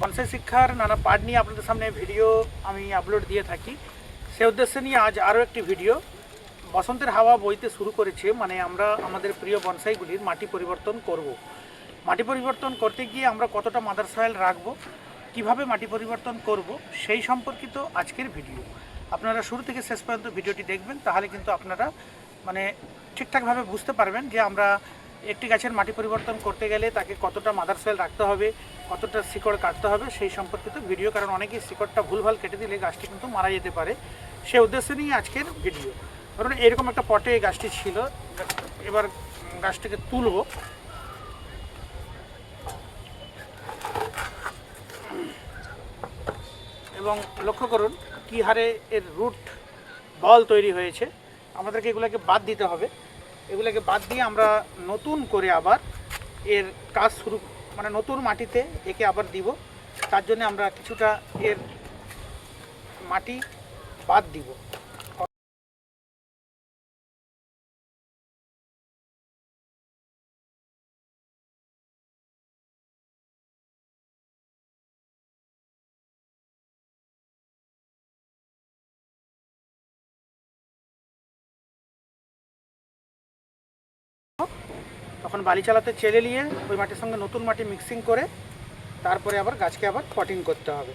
Bonsai শিক্ষার নানা part নিয়ে আপনাদের সামনে ভিডিও আমি আপলোড দিয়ে থাকি। সে উদ্দেশ্যে নিয়ে আজ আরও একটি ভিডিও বসন্তের হাওয়া বইতে শুরু করেছে মানে আমরা আমাদের প্রিয় বনসাইগুলির মাটি পরিবর্তন করব। মাটি পরিবর্তন করতে গিয়ে আমরা কতটা মাদার সয়েল রাখব, কীভাবে মাটি পরিবর্তন করব, সেই সম্পর্কিত আজকের ভিডিও আপনারা শুরু থেকে শেষ পর্যন্ত ভিডিওটি দেখবেন, তাহলে কিন্তু আপনারা মানে ঠিকঠাকভাবে বুঝতে পারবেন যে আমরা একটি গাছের মাটি পরিবর্তন করতে গেলে তাকে কতটা মাদার সয়েল রাখতে হবে, কতটা শিকড় কাটতে হবে সেই সম্পর্কিত ভিডিও, কারণ অনেকেই শিকড়টা ভুলভাল কেটে দিলে গাছটি কিন্তু মারা যেতে পারে। সেই উদ্দেশ্য নিয়ে আজকের ভিডিও। ধরুন এরকম একটা পটে গাছটি ছিল, এবার গাছটিকে তুলবো। এবং লক্ষ্য করুন কী হারে এর রুট, বল তৈরি হয়েছে। আমাদেরকে এগুলোকে বাদ দিতে হবে। এগুলোকে বাদ দিয়ে আমরা নতুন করে আবার এর কাজ শুরু মানে নতুন মাটিতে একে আবার দিব। তার জন্য আমরা কিছুটা এর মাটি বাদ দিব। তখন বালি চালাতে চেলে নিয়ে ওই মাটির সঙ্গে নতুন মাটি মিক্সিং করে তারপরে আবার গাছকে আবার পটিং করতে হবে।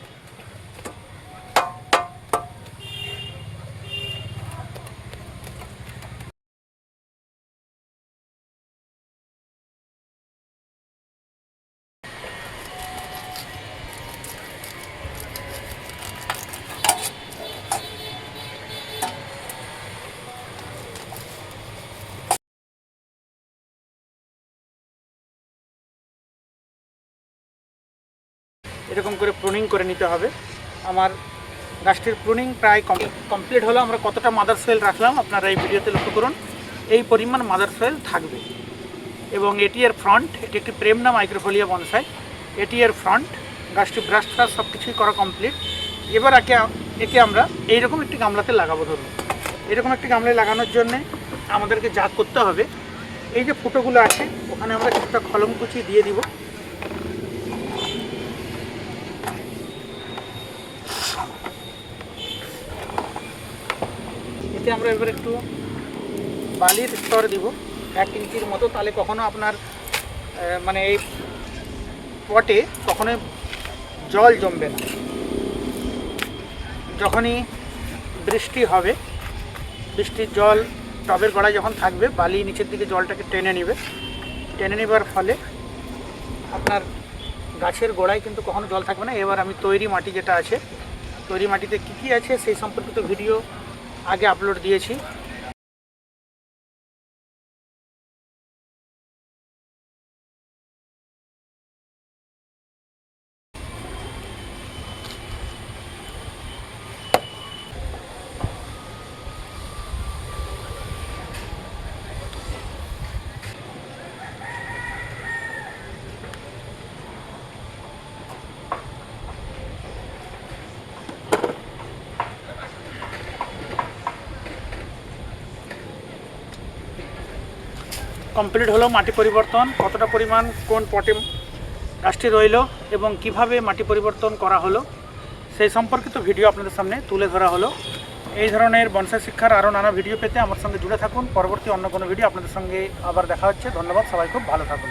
এরকম করে প্রুনিং করে নিতে হবে। আমার গাছটির প্রুনিং প্রায় কমপ্লিট হলো। আমরা কতটা মাদার সয়েল রাখলাম আপনারা এই ভিডিওতে লক্ষ্য করুন। এই পরিমাণ মাদার সয়েল থাকবে। এবং এটি এর ফ্রন্ট এটি একটি প্রেমনা মাইক্রোফোলিয়া বনসাই এটি এর ফ্রন্ট গাছটি ব্রাশ ফ্রাশ সব কিছুই করা কমপ্লিট এবার একে একে আমরা এইরকম একটি গামলাতে লাগাবো ধরুন। এরকম একটি গামলায় লাগানোর জন্যে আমাদেরকে যা করতে হবে, এই যে ফুটোগুলো আছে, ওখানে আমরা কিছুটা কলম কুচি দিয়ে দিব। এতে আমরা এবার একটু বালির স্তর দিব। এক ইঞ্চির মতো, তাহলে কখনো আপনার মানে এই পটে কখনোই জল জমবে না। যখনই বৃষ্টি হবে, বৃষ্টির জল টবের গোড়ায় যখন থাকবে, বালি নিচের দিকে জলটাকে টেনে নেবে। টেনে নেবার ফলে আপনার গাছের গোড়ায় কিন্তু কখনো জল থাকবে না। এবার আমি তৈরি মাটি যেটা আছে, তৈরি মাটিতে কী কী আছে সেই সম্পর্কিত ভিডিও আগে আপলোড দিয়েছি। কমপ্লিট হলো মাটি পরিবর্তন, কতটা পরিমাণ কোন পটে গাছটি রইল এবং কীভাবে মাটি পরিবর্তন করা হলো, সেই সম্পর্কিত ভিডিও আপনাদের সামনে তুলে ধরা হলো। এই ধরনের বনসাই শিক্ষার আরও নানা ভিডিও পেতে আমার সঙ্গে জুড়ে থাকুন। পরবর্তী অন্য কোনো ভিডিও আপনাদের সঙ্গে আবার দেখা হচ্ছে। ধন্যবাদ, সবাই খুব ভালো থাকুন।